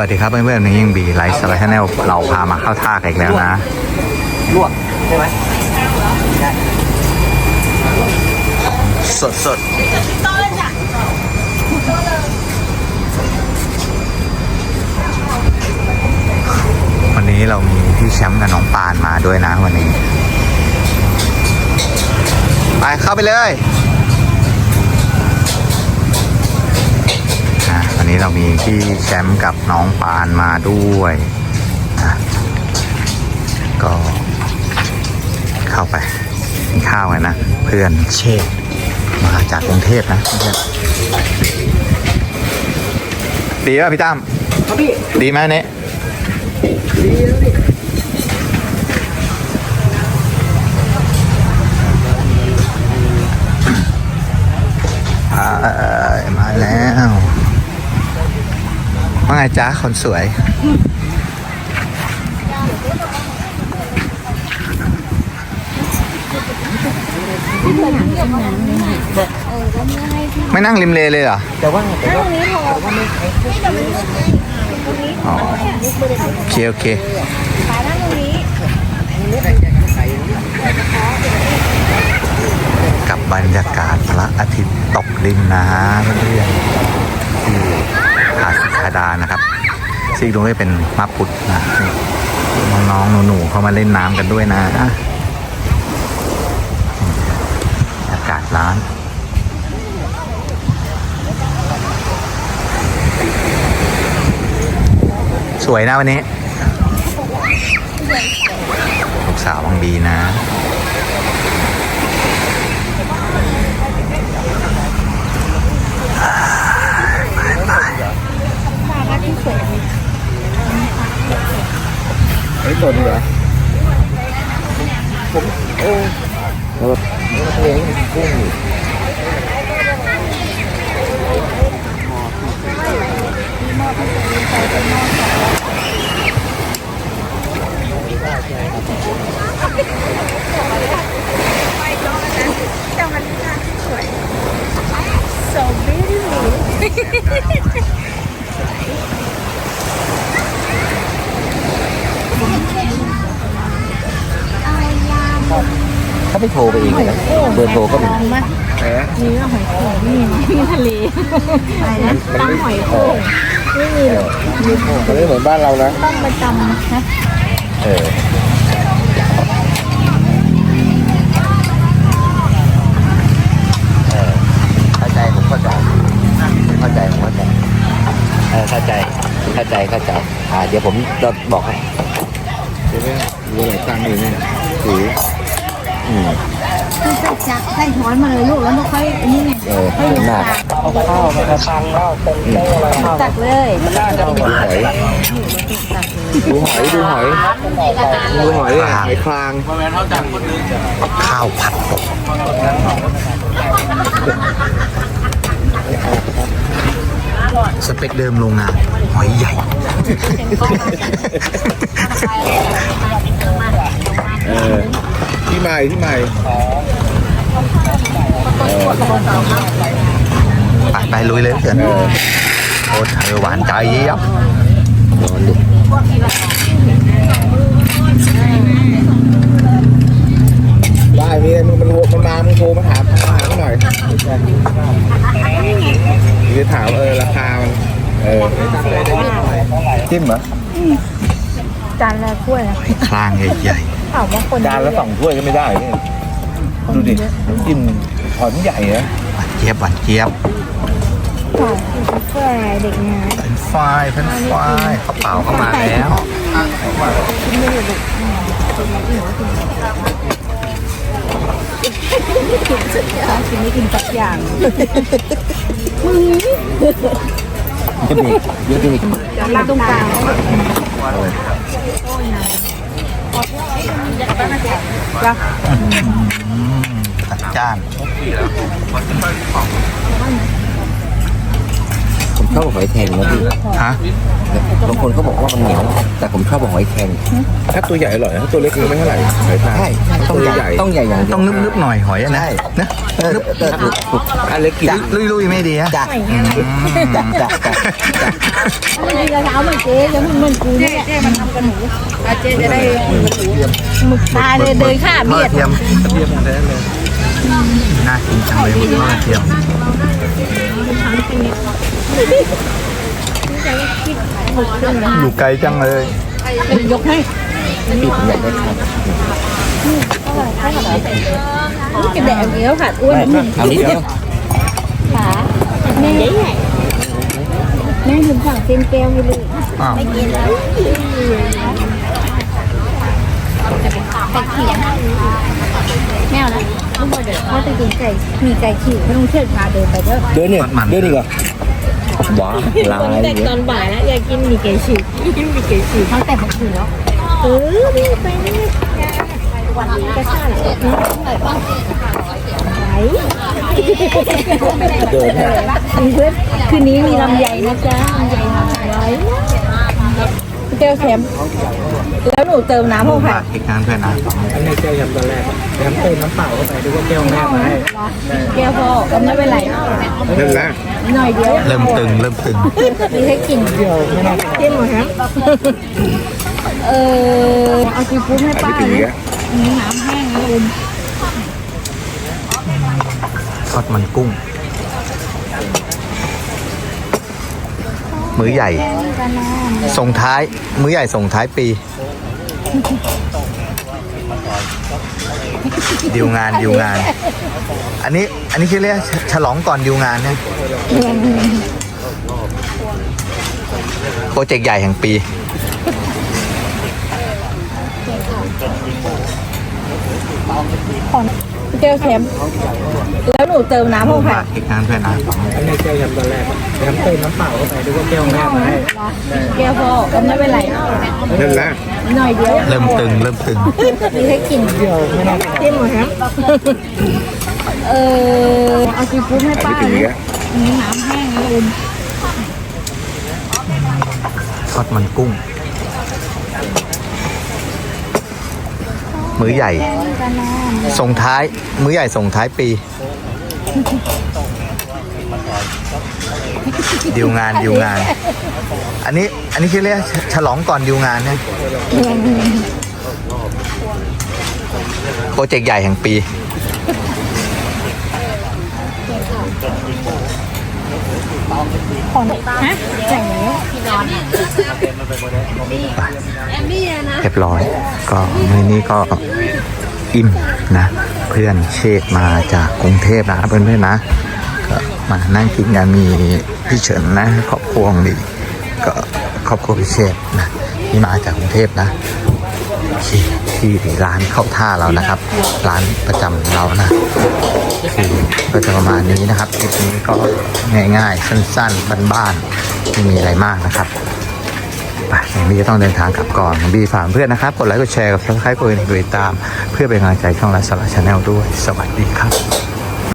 วัสดีครับเพื่อนๆนี่ยังบีไลฟ์สไลด์ชาแนลเราพามาเข้าท่ากันอีกแล้วนะลวกใช่ไหมสดสดวันนี้เรามีพี่แชมป์กับน้องปานมาด้วยนะวันนี้ ไปเข้าไปเลย นี้เรามีพี่แชมป์กับน้องปานมาด้วยอะก็เข้าไปกินข้าวกันนะ เพื่อนเชษมาจากกรุงเทพนะเพื่อนดีป่ะพี่ตั้มครับพี่ดีไหมเนี่ยดีแล้วนี่อ่ามาแล้ว ว่าไงจ๊ะคนสวย ไม่นั่งริมเลเลยเหรอ แต่ว่าแต่ว่าอ๋อโอเคโอเคกับบรรยากาศพระอาทิตย์ตกดินนะฮะเพื่อน ๆที่หาดสิคาดานะครับซีกตรงนี้เป็นมาพุดนะนี่น้องๆหนูๆเข้ามาเล่นน้ำกันด้วยนะ อากาศร้อนสวยนะวันนี้ลูกสาววังดีนะ ไอ้ตัวนี้เหรอผมโอ้แล้วทะเลนี่กุ้งอยู่ ถ้าไม่โทรไปเองนะเบอร์โทรก็มีมาแหมมีหอยโข่งไม่มีมีทะเลอะไรนะตั้งหอยโข่งไม่มีหรอกมันไม่เหมือนบ้านเรานะต้องประจำนะเออเออเข้าใจผมเข้าใจเข้าใจผมเข้าใจเออเข้าใจเข้าใจเข้าใจอ่าเดี๋ยวผมจะบอกให้เดี๋ยวเนี่ยดูหลายตังค์อยู่เนี่ยสีอื มคือใส่จักใส่ช้อนมาเลยลูกแล้วไม่ค่อยอันนี้ไงเออค่อยเห็นหน้าตักเอาข้าวมาทางข้าวตรงตักเลยดูหอยดูหอยดูหอยดูหอยอะหอยคลางข้าวผัดกบสเปคเดิมโรงงานหอยใหญ่เออ ที่ใหม่ที่ใหม่ไปไปลุยเลยเพื่อนโอ้เธอหวานใจยับนอนดิได้มีมันมันมันมามึงโทรมาถามมาถามหน่อยจะถามเออราคามันเออจิ้มเหรอจานละถ้วยนะคลางใหญ่ ถามว่าคนจานละสองถ้วยก็ไม่ได้เนี่ยดูดิน้ำจิ้มหอยมันใหญ่นะๆหวานเจี๊ยบหวานเจี๊ยบสองถ้วยเด็กงานเป็นไฟรายเป็นไฟรายข้าวเปล่าเข้ามาแล้วกินไม่กินสักอย่างจะมีเยอะจริงรักตรงกลาง จัดจ้านผมชอบหอยแครงนะพี่ฮะบางคนเขาบอกว่ามันเหนียว แต่ผมชอบหอยแครงถ้าตัวใหญ่อร่อยถ้าตัวเล็กไม่เท่าไหร่หอยตาใช่ต้องใหญ่ ต้องใหญ่อย่างเดียวต้องนึบๆหน่อยหอยอะนะใช่นะเออเออถูกถูกอันเล็กกินลุยๆไม่ดีอะจ้ะอืมจ้ะจ้ะจ้ะ จะเช้ามือนเจ๊ยังเหมือนกูเนี่ยเจ๊มันทำกันหนูเจ๊จะได้หมึกตาเลยเดินข้าทอเบีดยดเทียมกระเทียมแท้เลยน่ากินจังเลยหมึกทอดเทียมอยู่ไกลจังเลยยกให้พี่ผมอยากได้ครับกระแดกเดียวค่ะอ้วนนิดเดียวขาแม่ แม่ถึงสั่งเต็มแก้วให้ลูกอ้าว ไม่กินแล้วไก่เขียงแมวนะลูกบอกเดี๋ยวเขาจะกินไก่มีไก่ขีดไม่ต้องเชิดมาเดินไปเด้อเดินเนี่ยเดินดีกว่าว้าลายแต่ตอนบ่ายแล้วอยากกินมีไก่ฉีกกินมีไก่ฉีกเขาแต่เมื่อคืนแล้วเออนี่ไปนี่วันนี้ก็ใช่แหละไหน เดินเนี่ยเพื่อนคืนนี้มีลำไยนะจ๊ะลำไยลำไยแก้วแถมแล้วหนูเติมน้ำหมูเข้าไปบาทอีกงานเพื่อนนะอันนี้แก้วยำตอนแรกยำเติมน้ำเปล่าเข้าไปดูว่าแก้วแม่มาให้แก้วพอก็ไม่เป็นไรนั่นแหละหน่อยเดียวเริ่มตึงเริ่มตึงมีให้กินเดียวกินหมดครับเออเอาซีฟู้ดให้ป้าไม่ถึงเลยเนี้ยมีน้ำแห้งนะลุงท อดมันกุ้ง มื้อใหญ่ ส่งท้าย มื้อใหญ่ส่งท้ายปี ดิวงานดิวงาน อันนี้อันนี้คือเรียกฉลองก่อนดิวงานนะโปรเจกต์ใหญ่แห่งปี แก้วแถมแล้วหนูเติมน้ำหมูเข้าไปบาทอีกงานเพื่อนนะอันนี้แก้วยำตอนแรกยำเติมน้ำเปล่าเข้าไปดูว่าแก้วแม่มาให้แก้วพอก็ไม่เป็นไรนั่นแหละหน่อยเดียวเริ่มตึงเริ่มตึงมีให้กินเดียวกินหมดครับเออเอาซีฟู้ดให้ป้าไม่ถึงเลยเนี้ยมีน้ำแห้งนะลุงทอดมันกุ้ง มื้อใหญ่ ส่งท้าย มื้อใหญ่ส่งท้ายปี ดิวงานดิวงาน อันนี้ อันนี้คือเรียกฉลองก่อนดิวงานนะโปรเจกต์ใหญ่แห่งปี ฮะอย่างนี้เรียบร้อย ก็มื้อนี้ก็อิ่มนะ เพื่อนเชษมาจากกรุงเทพนะเพื่อนๆนะก็มานั่งกินกันมีพี่เฉินนะครอบครัวดีก็ครอบครัวพิเศษนะที่มาจากกรุงเทพนะที่ที่ร้านเข้าท่าเรานะครับ ร้านประจำเรานะคือ ก็จะประมาณนี้นะครับคลิปนี้ก็ง่ายๆ สั้นๆบ้านๆไม่มีอะไรมากนะครับไปอย่างนี้จะต้องเดินทางกลับก่อนบีฝากเพื่อนนะครับ กดไลค์กดแชร์กับซับสไครต์กดติดตาม เพื่อเป็นกำลังใจช่องไลฟ์สาระชาแนลด้วย สวัสดีครับ